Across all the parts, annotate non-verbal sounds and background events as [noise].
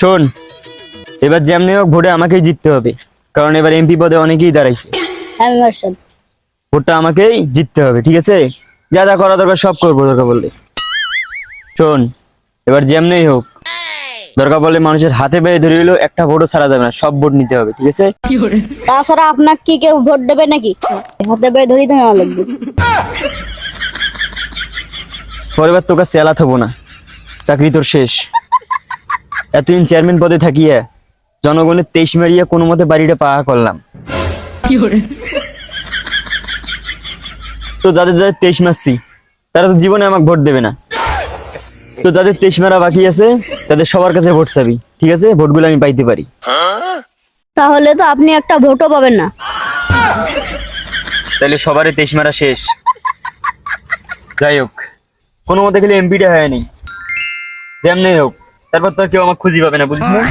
শোন এবার যেমনি হোক ভোটে আমাকেই জিততে হবে। কারণ এবার এমপি পদে অনেকেই দাঁড়াইছে। হ্যাঁ মেম্বার ভোটটা আমাকেই জিততে হবে ঠিক আছে? যা যা করা দরকার সব করব দরকার বললে শোন এবার যেমনি হোক। দরকার বললে মানুষের হাতে পেয়ে ধরে হলো একটা ভোটও ছাড়া যাবে না সব ভোট নিতে হবে ঠিক আছে? তাছাড়া আপনাকে কি কেউ ভোট দেবে নাকি? হাতে পেয়ে ধরি তো নেওয়া লাগবে। পরের তোকে সেলা থবো না। চাকরি তোর শেষ। এতদিন চেয়ারম্যান পদে থাকিয়ে জনগণের তেইশ মারিয়া কোনো মতে বাড়িটা পাওয়া করলাম। তো যাদের যাদের তেইশ মারছি তারা তো জীবনে আমাকে ভোট দেবে না। তো যাদের তেইশ মারা বাকি আছে তাদের সবার কাছে ভোট চাবি ঠিক আছে? ভোটগুলো আমি পাইতে পারি। তাহলে তো আপনি একটা ভোটও পাবেন না। তাহলে সবারই তেইশ মারা শেষ। যাই হোক কোনো মতে গেলে এমপিটা হয়নি। যেমনি হোক তারপর তো কেউ আমাকে খুঁজি পাবে না বুঝলি? না?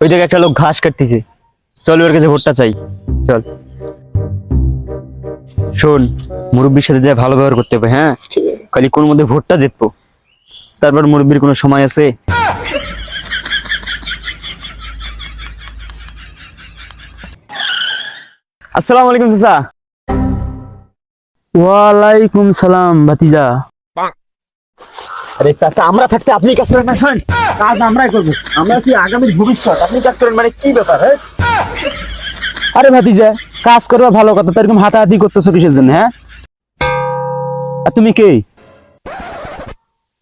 ওই দিকে একটা লোক ঘাস কাটতেছে। চল ওর কাছে ভোটটা চাই। চল। শোন মুরব্বীর সাথে যা ভালো ব্যবহার করতে হবে হ্যাঁ? খালি কোন মধ্যে ভোটটা জিতবো। তারপর মুরব্বীর কোনো সময় আছে? আসসালামু আলাইকুম চাচা। ওয়ালাইকুম সালাম ভাতিজা। আরে চাচা আমরা থাকতে আপনি কাজ করেন না কাজ আমরাই করব। আমরা কি আগামীর ভবিষ্যৎ। আপনি কাজ করেন মানে কি ব্যাপার হ্যাঁ? আরে ভাতিজা কাজ করবা ভালো কথা তো এরকম হাতাহাতি করতেছো কিসের জন্য হ্যাঁ? আর তুমি কে?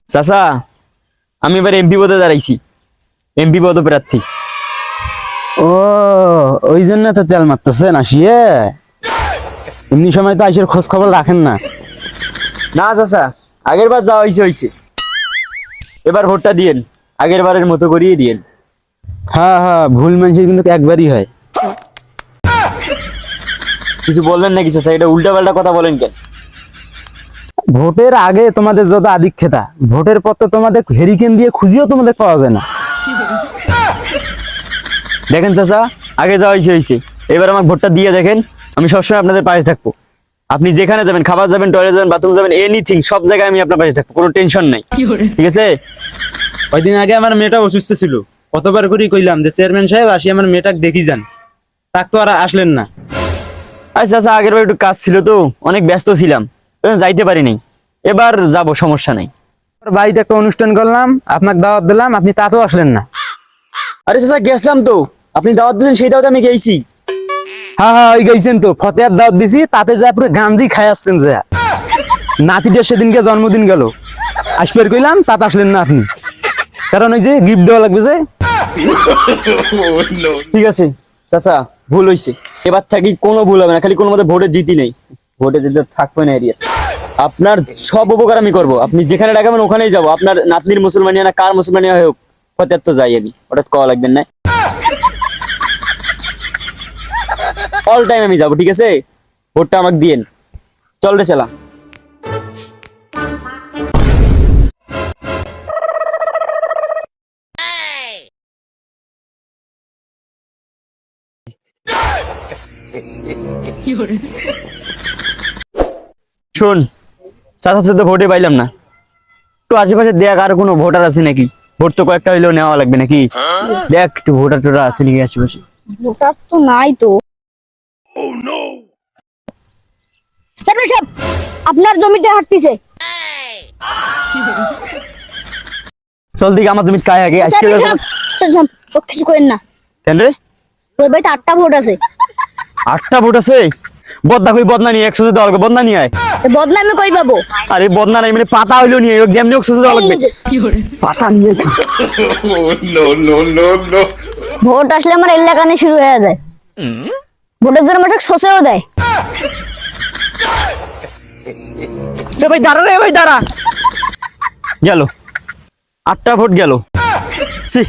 চাচা আমি এবার এমপি পদে দাঁড়াইছি। এমপি পদ প্রার্থী ও ওই জন্য তো তেল মারতেছে না শিয়ে এমনি সময় তো আইসের খোঁজ খবর রাখেন না। না চাচা আগের বার যা হয়েছে হয়েছে এবার ভোটটা দিয়েন আগের বারের মতো করিয়ে দিয়েন। হ্যাঁ হ্যাঁ ভুল মানুষের কিন্তু একবারই হয়। কিছু বললেন নাকি চাচা? এটা উল্টা পাল্টা কথা বলেন কেন? ভোটের আগে তোমাদের যত আদিক্ষেতা ভোটের পর তো তোমাদের হেরিকেন দিয়ে খুঁজিও তোমাদের পাওয়া যায় না। দেখেন চাচা আগে যাওয়া হয়েছে হয়েছে এবার আমার ভোটটা দিয়ে দেখেন। আমি সবসময় আপনাদের পাশে থাকব। আপনি যেখানে যাবেন খাবার যাবেন টয়লেট যাবেন বাথরুম যাবেন এনিথিং সব জায়গায় আমি আপনার পাশে থাকব কোনো টেনশন নাই। ঠিক আছে? কয়দিন আগে আমার মেয়েটা অসুস্থ ছিল। কতবার করে কইলাম যে চেয়ারম্যান সাহেব আসি আমার মেয়েটাকে দেখি যান। তাক তো আর আসলেন না। আচ্ছা চাচা আগের বার একটু কাজ ছিল তো অনেক ব্যস্ত ছিলাম যাইতে পারিনি। এবার যাব সমস্যা নাই। বাড়িতে একটা অনুষ্ঠান করলাম আপনাকে দাওয়াত দিলাম আপনি তাতেও আসলেন না। আরে চাচা গেছিলাম তো। আপনি দাওয়াত দিলেন সেই দাওয়াতে আমি গেছি। হ্যাঁ হ্যাঁ ওই গেছেন তো। ফতেহার দাওয়াত দিছি, তাতে যা পুরো গান্ধী খাই আসছেন যে। নাতিটা সেদিনকে জন্মদিন গেল। আসবার কইলাম, তাতে আসলেন না আপনি। কারণ ওই যে গিফট দেওয়া লাগবে যে। ঠিক আছে, চাচা, ভুল হয়েছে এবার থাকি কোনো ভুল হবে না, খালি কোনো মতে ভোটে জিতি নেই। ভোটে জিতে থাকবে না এরিয়া। আপনার সব উপকার আমি করব। আপনি যেখানে ডাকাবেন, ওখানেই যাব। আপনার নাতনির মুসলমানিয়া না কার মুসলমানিয়া হোক ফতের তো যাই আমি তো কওয়া লাগবেন না। অল টাইম আমি যাব ঠিক আছে? ভোটটা আমাকে দিয়েন। চল রে চালা শোন চাচা সাথে ভোটে পাইলাম না। একটু আশেপাশে দেখ আর কোনো ভোটার আছে নাকি? ভোট তো কয়েকটা হইলেও নেওয়া লাগবে নাকি? দেখ একটু ভোটার টোটার আছে নাকি আশেপাশে। ভোটার তো নাই তো। চেয়ারম্যান সাহেব আপনার জমিতে হাঁটতিছে। চল দিকে আমার জমি কায় আগে আজকে ও কিছু করেন না। কেন রে? ওই বাড়িতে আটটা ভোট আছে। আটটা ভোট আছে? বদনা কই বদনা নিয়ে একশো দেওয়া লাগবে? বদনা নিয়ে আয়। এ বদনামি কই পাবো? আরে বদনা নাই মানে পাতা হইলেও নিয়ে যেমনি একশো দেওয়া লাগবে। পাতা নিয়ে আয়। [laughs] ভোট আসলে আমার এলাকানে শুরু হয়ে যায়। ভোটের জন্য আমাকে শোষেও দেয়। এ ভাই দাঁড়া রে ভাই দাঁড়া। গেল। আটটা ভোট গেল। সি [laughs]